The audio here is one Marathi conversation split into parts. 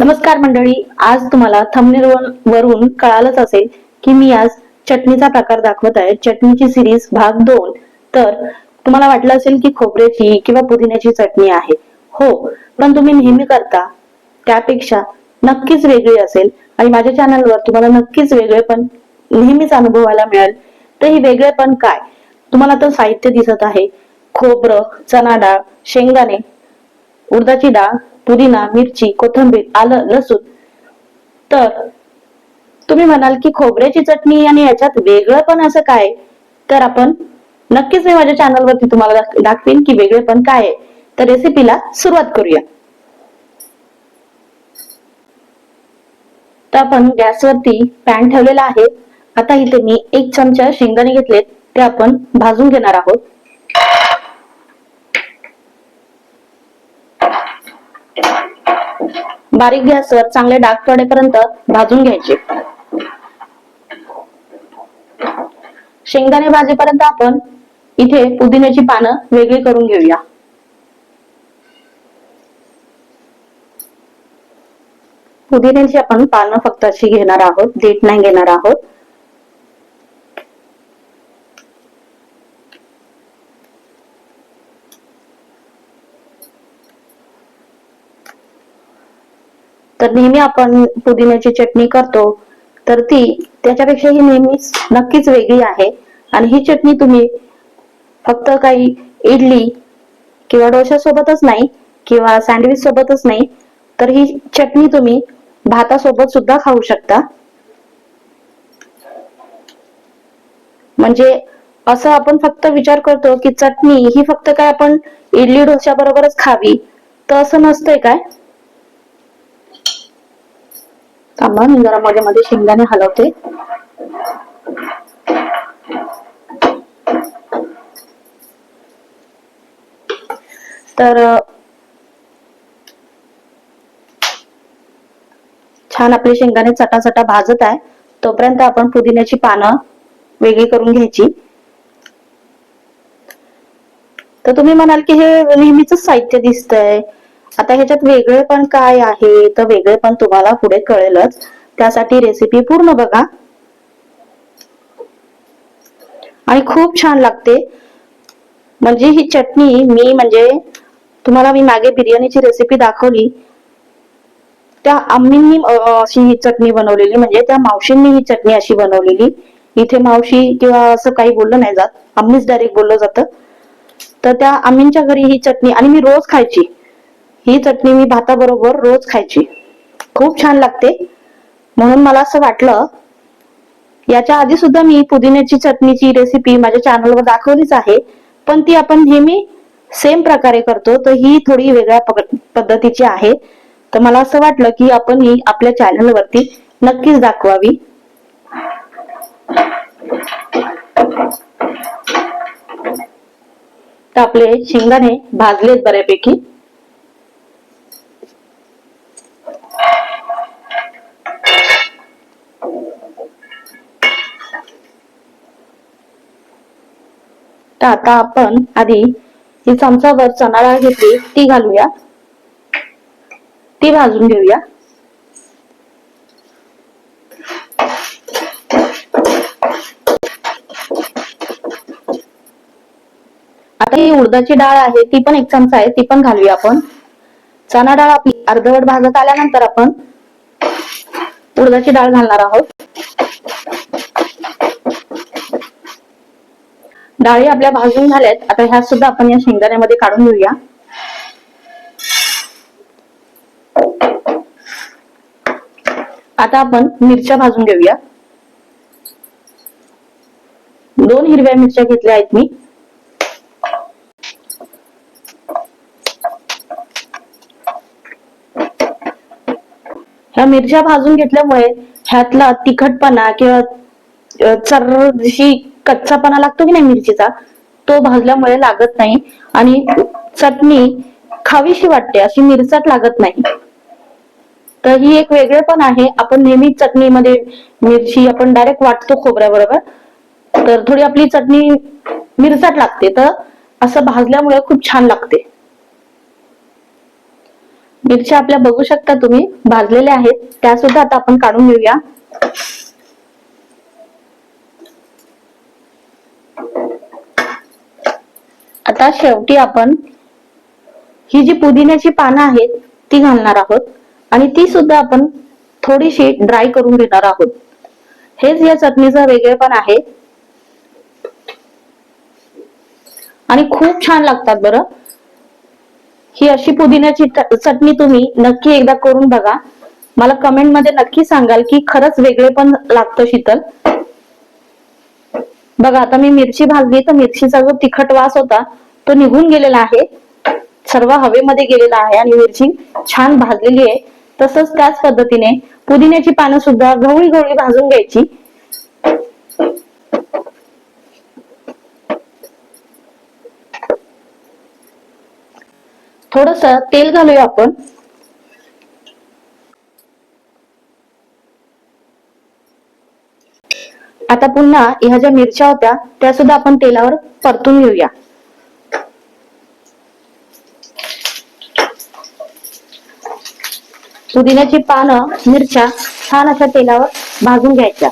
नमस्कार मंडळी आज तुम्हाला थंबनेल वरून कळालंच असेल की मी आज चटणीचा प्रकार दाखवत आहे. चटणीची सिरीज भाग दोन. तर तुम्हाला वाटलं असेल की खोबऱ्याची किंवा पुदिन्याची चटणी आहे. हो पण तुम्ही नेहमी करता. त्यापेक्षा नक्कीच वेगळी असेल आणि माझ्या चॅनलवर तुम्हाला नक्कीच वेगळे पण नेहमीच अनुभवायला मिळेल. तर ही वेगळेपण काय? तुम्हाला तर साहित्य दिसत आहे. खोबरं चणा डाळ शेंगदाणे उडदाची डाळ पुदिना मिरची कोथिंबीर आलं लसूण. तर तुम्ही म्हणाल की खोबऱ्याची चटणी आणि याच्यात वेगळं पण असं काय? तर आपण नक्कीच मी माझ्या चॅनलवरती तुम्हाला दाखवीन की वेगळे पण काय आहे. तर रेसिपीला सुरुवात करूया. तर आपण गॅसवरती पॅन ठेवलेला आहे. आता इथे मी एक चमचा शेंगदाणे घेतलेत. ते आपण भाजून घेणार आहोत. बारीक गॅसवर चांगले डाग पडेपर्यंत भाजून घ्यायचे. शेंगदाणे भाजेपर्यंत आपण इथे पुदिन्याची पानं वेगळी करून घेऊया. पुदिन्याची आपण पानं फक्त अशी घेणार आहोत देठ नाही घेणार आहोत. तर नेहमी आपण पुदिन्याची चटणी करतो तर ती त्याच्यापेक्षा ही नेहमीच नक्कीच वेगळी आहे. आणि ही चटणी तुम्ही फक्त काही इडली किंवा डोशा सोबतच नाही किंवा सँडविच सोबतच नाही तर ही चटणी तुम्ही भातासोबत सुद्धा खाऊ शकता. म्हणजे असं आपण फक्त विचार करतो की चटणी ही फक्त काय आपण इडली डोशा बरोबरच खावी तर असं नसतंय काय? थांबा मी जरा मध्ये मध्ये शेंगदाणे हलवते. तर छान आपले शेंगदाणे चटाचटा भाजत आहे. तोपर्यंत आपण पुदिन्याची पानं वेगळी करून घ्यायची. तर तुम्ही म्हणाल की हे नेहमीच साहित्य दिसतंय. आता ह्याच्यात वेगळे पण काय आहे? तर वेगळे पण तुम्हाला पुढे कळेलच. त्यासाठी रेसिपी पूर्ण बघा. आणि खूप छान लागते. म्हणजे ही चटणी मी म्हणजे तुम्हाला मी मागे बिर्याणीची रेसिपी दाखवली. त्या आम्मींनी अशी ही चटणी बनवलेली. म्हणजे त्या मावशींनी ही चटणी अशी बनवलेली. इथे मावशी किंवा असं काही बोललं नाही जात. आम्हीच डायरेक्ट बोललं जातं. तर त्या आम्मींच्या घरी ही चटणी आणि मी रोज खायची. ही चटणी मी भाताबरोबर रोज खायची. खूप छान लागते. म्हणून मला असं वाटलं याच्या आधी सुद्धा मी पुदिन्याची चटणीची रेसिपी माझ्या चॅनलवर दाखवलीच आहे. पण ती आपण नेहमी सेम प्रकारे करतो तर ही थोडी वेगळ्या पद्धतीची आहे. तर मला असं वाटलं की आपण ही आपल्या चॅनलवरती नक्कीच दाखवावी. तर आपले शेंगदाणे भाजलेत बऱ्यापैकी. तर आता आपण आधी ही चमचाभर चणा डाळ घेतली ती घालूया. ती भाजून घेऊया. आता ही उडदाची डाळ आहे ती पण एक चमचा आहे ती पण घालूया आपण. चणा डाळ आपली अर्धवट भाजत आल्यानंतर आपण उडदाची डाळ घालणार आहोत. डाळी आपल्या भाजून झाल्यात. आता ह्या सुद्धा आपण या शेंगदाण्यामध्ये काढून घेऊया. आता आपण मिरच्या भाजून घेऊया. दोन हिरव्या मिरच्या घेतल्या आहेत मी. ह्या मिरच्या भाजून घेतल्यामुळे ह्यातला तिखटपणा किंवा चर जशी कच्चापणा लागतो की नाही मिरचीचा तो भाजल्यामुळे लागत नाही आणि चटणी खावीशी वाटते अशी मिरचट लागत नाही. तर ही एक वेगळे पण आहे. आपण नेहमी चटणीमध्ये मिरची आपण डायरेक्ट वाटतो खोबऱ्याबरोबर. तर थोडी आपली चटणी मिरचट लागते. तर असं भाजल्यामुळे खूप छान लागते. मिरच्या आपल्या बघू शकता तुम्ही. भाजलेल्या आहेत. त्या सुद्धा आता आपण काढून घेऊया. आता शेवटी आपण ही जी पुदिन्याची पानं आहेत ती घालणार आहोत. आणि ती सुद्धा आपण थोडीशी ड्राय करून घेणार आहोत. हेच या चटणीचं वेगळेपण आहे. आणि खूप छान लागतात बरं. ही अशी पुदिन्याची चटणी तुम्ही नक्की एकदा करून बघा. मला कमेंटमध्ये नक्की सांगाल की खरंच वेगळे पण लागतं शीतल. बघा आता मी मिरची भाजली तर मिरचीचा जो तिखट वास होता तो निघून गेलेला आहे. सर्व हवेमध्ये गेलेला आहे आणि मिरची छान भाजलेली आहे. तसंच त्याच पद्धतीने पुदिन्याची पानं सुद्धा गवळी गवळी भाजून घ्यायची. थोडस तेल घालूया आपण. आता पुन्हा ह्या ज्या मिरच्या होत्या त्या सुद्धा आपण तेलावर परतून घेऊया. पुदिन्याची पानं मिरच्या छान अशा तेलावर भाजून घ्यायच्या.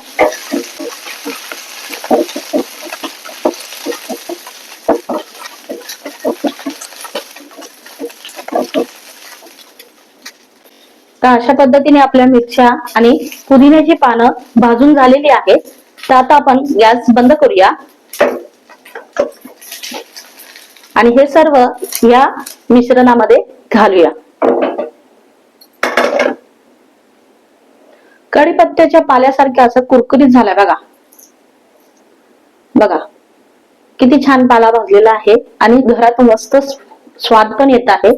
तर अशा पद्धतीने आपल्या मिरच्या आणि पुदिन्याची पानं भाजून झालेली आहेत. तर आता आपण गॅस बंद करूया. आणि हे सर्व या मिश्रणामध्ये घालूया. कढीपत्त्याच्या पाल्यासारख्या असं कुरकुरीत झालाय बघा. बघा. किती छान पाला भाजलेला आहे आणि घरात मस्त स्वाद पण येत आहे.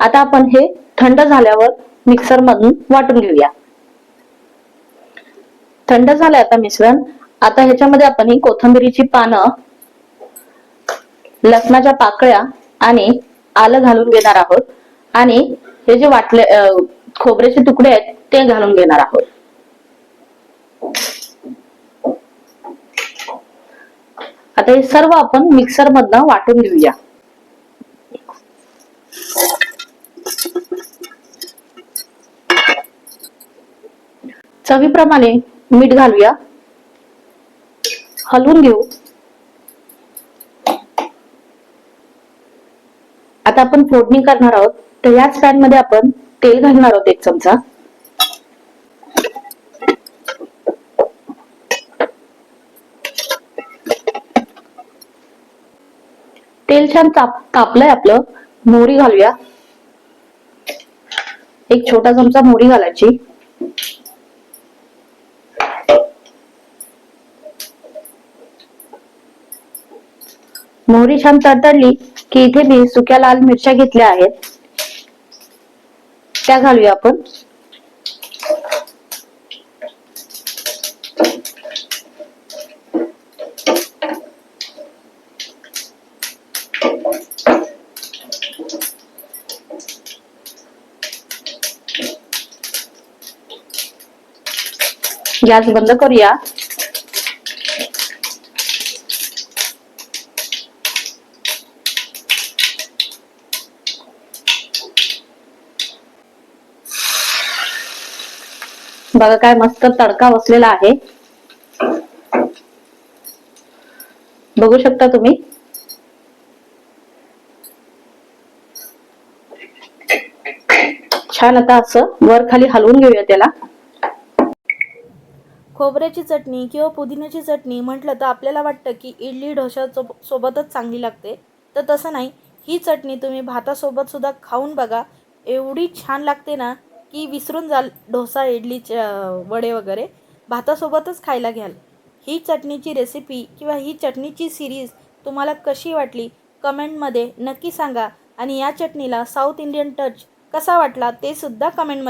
आता आपण हे थंड झाल्यावर मिक्सर मधून वाटून घेऊया. थंड झालंय आता मिश्रण. आता ह्याच्यामध्ये आपण ही कोथिंबिरीची पानं लसणाच्या पाकळ्या आणि आलं घालून घेणार आहोत. आणि हे जे वाटले अं, खोबऱ्याचे तुकडे आहेत ते घालून घेणार आहोत. आता हे सर्व आपण मिक्सर मधनं वाटून घेऊया. चवीप्रमाणे मीठ घालूया. हलवून घेऊ. आता आपण फोडणी करणार आहोत. तर याच पॅनमध्ये आपण तेल घालणार आहोत एक चमचा. तेल छान ताप तापलंय आपलं. मोहरी घालूया. एक छोटा चमचा मोहरी घालायची. मोहरी छान तडतडली की इथे मी सुक्या लाल मिरच्या घेतल्या आहेत. त्या घालूया आपण. गॅस बंद करूया. बघा काय मस्त तडका बसलेला आहे. बघू शकता तुम्ही? छान आता असं वर खाली हलवून घेऊया त्याला. खोबऱ्याची चटणी किंवा पुदिन्याची चटणी म्हटलं तर आपल्याला वाटतं की इडली डोशा सोबतच चांगली लागते. तर तसं नाही ही चटणी तुम्ही भातासोबत सुद्धा खाऊन बघा. एवढी छान लागते ना की विसरून जाल डोसा इडली च- वडे वगैरे. भातासोबतच खायला घ्याल. ही चटणीची रेसिपी किंवा ही चटणीची सिरीज तुम्हाला कशी वाटली कमेंटमध्ये नक्की सांगा. आणि या चटणीला साऊथ इंडियन टच कसा वाटला ते सुद्धा कमेंटमध्ये